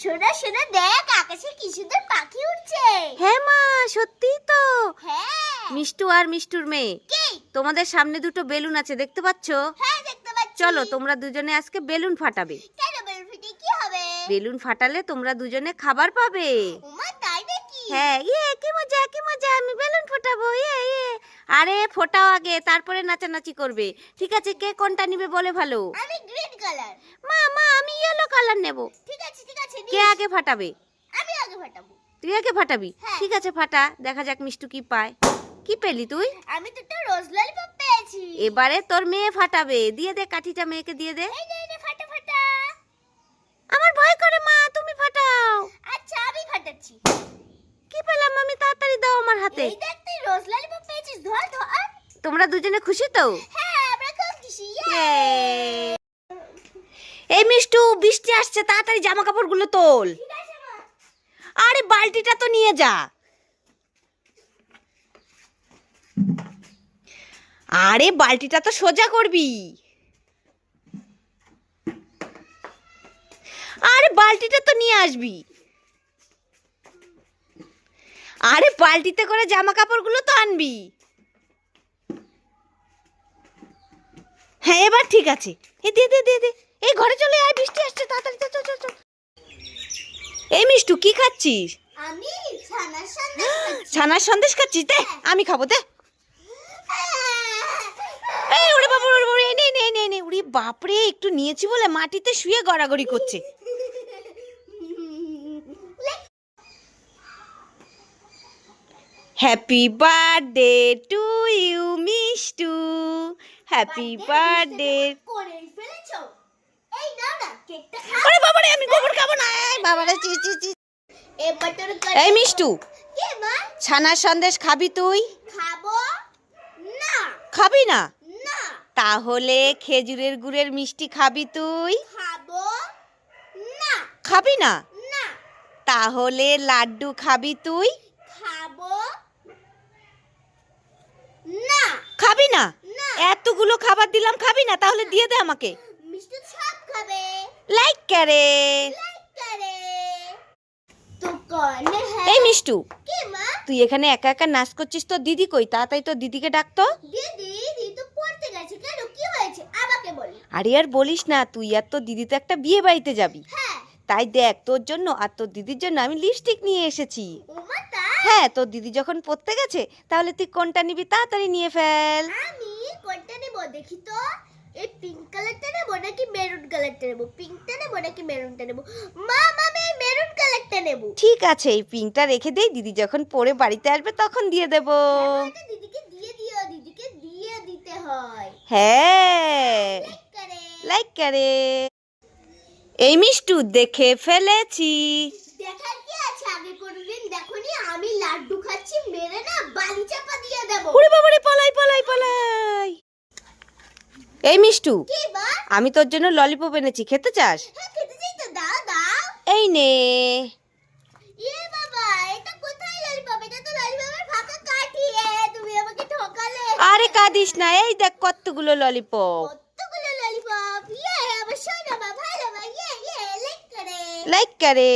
শোনা শোনা দেখ আকাশে কি সুন্দর পাখি উঠছে হ্যাঁ মা সত্যিই তো। হ্যাঁ। মিষ্টু আর মিষ্টুর মেয়ে। কি? তোমাদের সামনে দুটো বেলুন আছে দেখতে পাচ্ছ? হ্যাঁ দেখতে পাচ্ছি। চলো তোমরা দুজনে আজকে বেলুন ফাটাবে। কেন বেলুন ফিটে কি হবে? বেলুন ফাটালে তোমরা দুজনে খাবার পাবে। উমা তাই নাকি? হ্যাঁ ইয়ে কি মজা কি মজা আমি বেলুন ফোটাবো ইয়ে ইয়ে। আরে ফোটাও আগে তারপরে নাচানাচি করবে। ঠিক আছে কে কোনটা নিবে বলে ভালো? আমি গ্রিন কালার। মা মা আমি ইয়েলো কালার নেব। কে আগে ফাটাবে? আমি আগে ফাটাবো। তুই আগে ফাটাবি? হ্যাঁ। ঠিক আছে ফাটা। দেখা যাক মিষ্টু কি পায়। কি পেলি তুই? আমি তো একটা রোজ ললিপপ পেয়েছি। এবারে তোর মেয়ে ফাটাবে। দিয়ে দে কাঠিটা মেয়েকে দিয়ে দে। এই নে ফাটা ফাটা। আমার ভয় করে মা। তুমি ফাটাও। আচ্ছা আমি ফাটাচ্ছি। কি পেলাম আমি? তাড়াতাড়ি দাও আমার হাতে। এই দেখ তুই রোজ ললিপপ পেয়েছিস। ধর ধর। তোমরা দুজনে খুশি তো? হ্যাঁ আমরা খুব খুশি। ইয়ে বৃষ্টি আসছে, তাড়াতাড়ি জামা কাপড়গুলো তোল। আরে, বালতিটা তো নিয়ে যা। আরে, বালতিটা তো সোজা করবি। আরে, বালতিটা তো নিয়ে আসবি। আরে, বালতিতে করে জামা কাপড়গুলো তো আনবি। হ্যাঁ এবার ঠিক আছে। এ, দে দে দে দে। এই ঘরে চলে আয় বৃষ্টি আসছে তাড়াতাড়ি চল চল, চল এই মিষ্টু কি খাচ্ছিস? আমি ছানার সন্দেশ ছানার সন্দেশ খাচ্ছিস? দে আমি খাব দে। এই ওরে বাবা ওরে বাবা এই নে নে নে নে। উড়ি বাপরে একটু নিয়েছি বলে মাটিতে শুয়ে গড়াগড়ি করছে। Happy birthday to you Mishtu. Happy birthday করেই ফেলেছো। আরে বাবারে আমি গোবর খাব না। এই বাবারে চি চি চি। এই মিষ্টু ছানার সন্দেশ খাবি তুই? খাব? না। খাবি না? না। তাহলে খেজুরের গুড়ের মিষ্টি খাবি তুই? খাব? না। খাবি না? না। তাহলে লাড্ডু খাবি তুই? খাব? না। খাবি না। এতগুলো খাবার দিলাম খাবি না? তাহলে দিয়ে দে আমাকে। লাইক করে এই মিষ্টু, তুই এখানে একা একা নাচ করছিস তো দিদি কই? তাড়াতাড়ি তো দিদিকে ডাকতো আরে আর বলিস না, তুই আর তোর দিদি তো একটা বিয়ে বাড়িতে যাবি। তাই দেখ, তোর জন্য আর তোর দিদির জন্য আমি লিপস্টিক নিয়ে এসেছি। হ্যাঁ তোর দিদি যখন পড়তে গেছে, তাহলে তুই কোনটা নিবি তাড়াতাড়ি নিয়ে ফেল। আমি কোনটা নেব? দেখি তো। এই পিঙ্ক কালারটা নেব নাকি কালারটা নেব পিঙ্কটা নেব নাকি মেরুনটা নেব? মা আমি মেরুন কালারটা নেব। ঠিক আছে এই পিঙ্কটা রেখে দেই দিদি যখন পরে বাড়িতে আসবে তখন দিয়ে দেব। দিদিকে দিয়ে দিও দিদিকে দিয়ে দিতে হয়। হ্যাঁ। লাইক করে। এই মিষ্টু দেখে ফেলেছি। দেখার কি আছে? আগে কোনদিন দেখোনি আমি লাড্ডু খাচ্ছি মেরে না বালি চাপা দিয়ে দেব। ওরে বাবারে পালাই পালাই পালাই। এই মিষ্টু কি আমি তোর জন্য ললিপপ এনেছি খেতে চাস? হ্যাঁ এই নে। আরে কাঁদিস না এই দেখ কতগুলো ললিপপ ইয়ে মা ইয়ে ইয়ে লাইক লাইক করে।